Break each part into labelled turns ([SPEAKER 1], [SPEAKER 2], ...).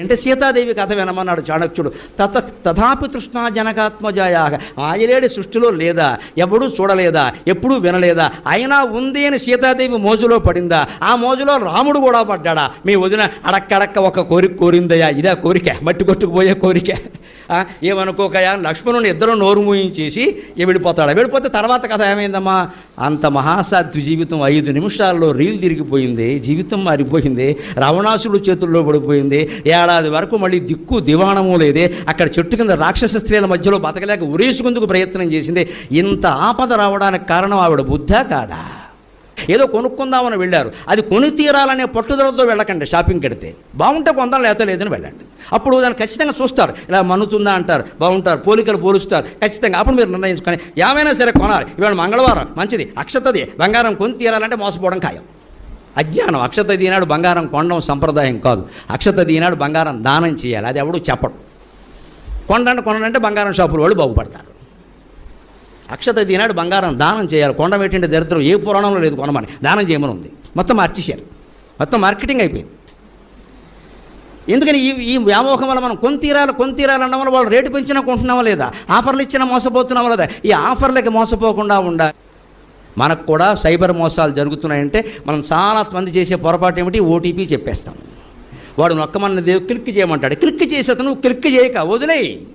[SPEAKER 1] అంటే సీతాదేవి కథ వినమన్నాడు చాణక్యుడు తత తథాపి కృష్ణా జనకాత్మజాయా ఆయలేడి సృష్టిలో లేదా ఎవడూ చూడలేదా ఎప్పుడూ వినలేదా అయినా ఉంది అని సీతాదేవి మోజులో పడిందా ఆ మోజులో రాముడు కూడా పడ్డాడా మీ వదిన అడక్కడక్క ఒక కోరిక కోరిందయ్యా ఇదే కోరిక మట్టి కొట్టుకుపోయే కోరిక ఏమనుకోకయా? లక్ష్మణుని ఇద్దరు నోరు మూయించేసి వెళ్ళిపోతాడు. వెళ్ళిపోతే తర్వాత కథ ఏమైందమ్మా? అంత మహాసాధ్వి జీవితం ఐదు నిమిషాల్లో రీల్ తిరిగిపోయింది జీవితం మారిపోయింది రావణాసుడు చేతుల్లో పడిపోయింది ఏడాది వరకు మళ్ళీ దిక్కు దివాణము లేదే అక్కడ చెట్టు కింద రాక్షస స్త్రీల మధ్యలో బతకలేక ఉరేసుకుందుకు ప్రయత్నం చేసింది. ఇంత ఆపద రావడానికి కారణం ఆవిడ బుద్ధ కాదా? ఏదో కొనుక్కుందామని వెళ్ళారు. అది కొని తీరాలనే పట్టుదలతో వెళ్ళకండి షాపింగ్కి వెడితే బాగుంటే కొందాం లేత లేదని వెళ్ళండి. అప్పుడు దాన్ని ఖచ్చితంగా చూస్తారు. ఇలా మన్నుతుందా అంటారు బాగుంటారు పోలికలు పోలుస్తారు. ఖచ్చితంగా అప్పుడు మీరు నిర్ణయించుకొని ఏమైనా సరే కొనాలి. ఇవాళ మంగళవారం మంచిది అక్షతది బంగారం కొని తీరాలంటే మోసపోవడం ఖాయం. అజ్ఞానం అక్షత దీనాడు బంగారం కొండం సంప్రదాయం కాదు. అక్షత దీనాడు బంగారం దానం చేయాలి అది ఎవడు చెప్పడు. కొండంటే కొనంటే బంగారం షాపుల వాళ్ళు బాగుపడతారు. అక్షత దీనాడు బంగారం దానం చేయాలి. కొండ పెట్టింటే దరిద్రం ఏ పురాణంలో లేదు కొనమని. దానం చేయమని ఉంది. మొత్తం మార్చేశారు మొత్తం మార్కెటింగ్ అయిపోయింది. ఎందుకని ఈ ఈ వ్యామోహం వల్ల మనం కొంతీరాలు కొంతీరాలు కొని వల్ల వాళ్ళు రేటు పెంచినా కొంటున్నామా లేదా? ఆఫర్లు ఇచ్చినా మోసపోతున్నామా లేదా? ఈ ఆఫర్లకి మోసపోకుండా ఉండాలి మనకు కూడా సైబర్ మోసాలు జరుగుతున్నాయంటే మనం చాలా మంది చేసే పొరపాటు ఏమిటి? ఓటీపీ చెప్పేస్తాం. వాడు నొక్కమన్నది క్లిక్ చేయమంటాడు. క్లిక్ చేసేత అతను క్లిక్ చేయక వదిలేయి.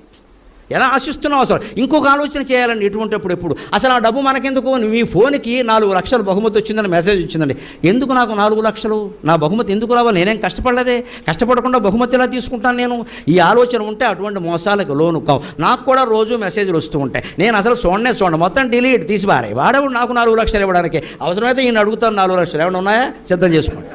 [SPEAKER 1] ఎలా ఆశిస్తున్నావు అసలు? ఇంకొక ఆలోచన చేయాలండి ఎటువంటిప్పుడు ఎప్పుడు? అసలు ఆ డబ్బు మనకెందుకు? మీ ఫోన్కి నాలుగు లక్షలు బహుమతి వచ్చిందని మెసేజ్ వచ్చిందండి ఎందుకు నాకు నాలుగు లక్షలు? నా బహుమతి ఎందుకు రావాలి? నేనేం కష్టపడలేదే. కష్టపడకుండా బహుమతి ఎలా తీసుకుంటాను నేను? ఈ ఆలోచన ఉంటే అటువంటి మోసాలకు లోను కావు. నాకు కూడా రోజు మెసేజ్లు వస్తూ ఉంటాయి. నేను అసలు చూడనే చూడండి మొత్తం డిలీట్ తీసి పారే వాడేవాడు నాకు నాలుగు లక్షలు ఇవ్వడానికి. అవసరమైతే ఈయన అడుగుతాను నాలుగు లక్షలు. ఏమైనా ఉన్నాయా? సిద్ధం చేసుకోండి.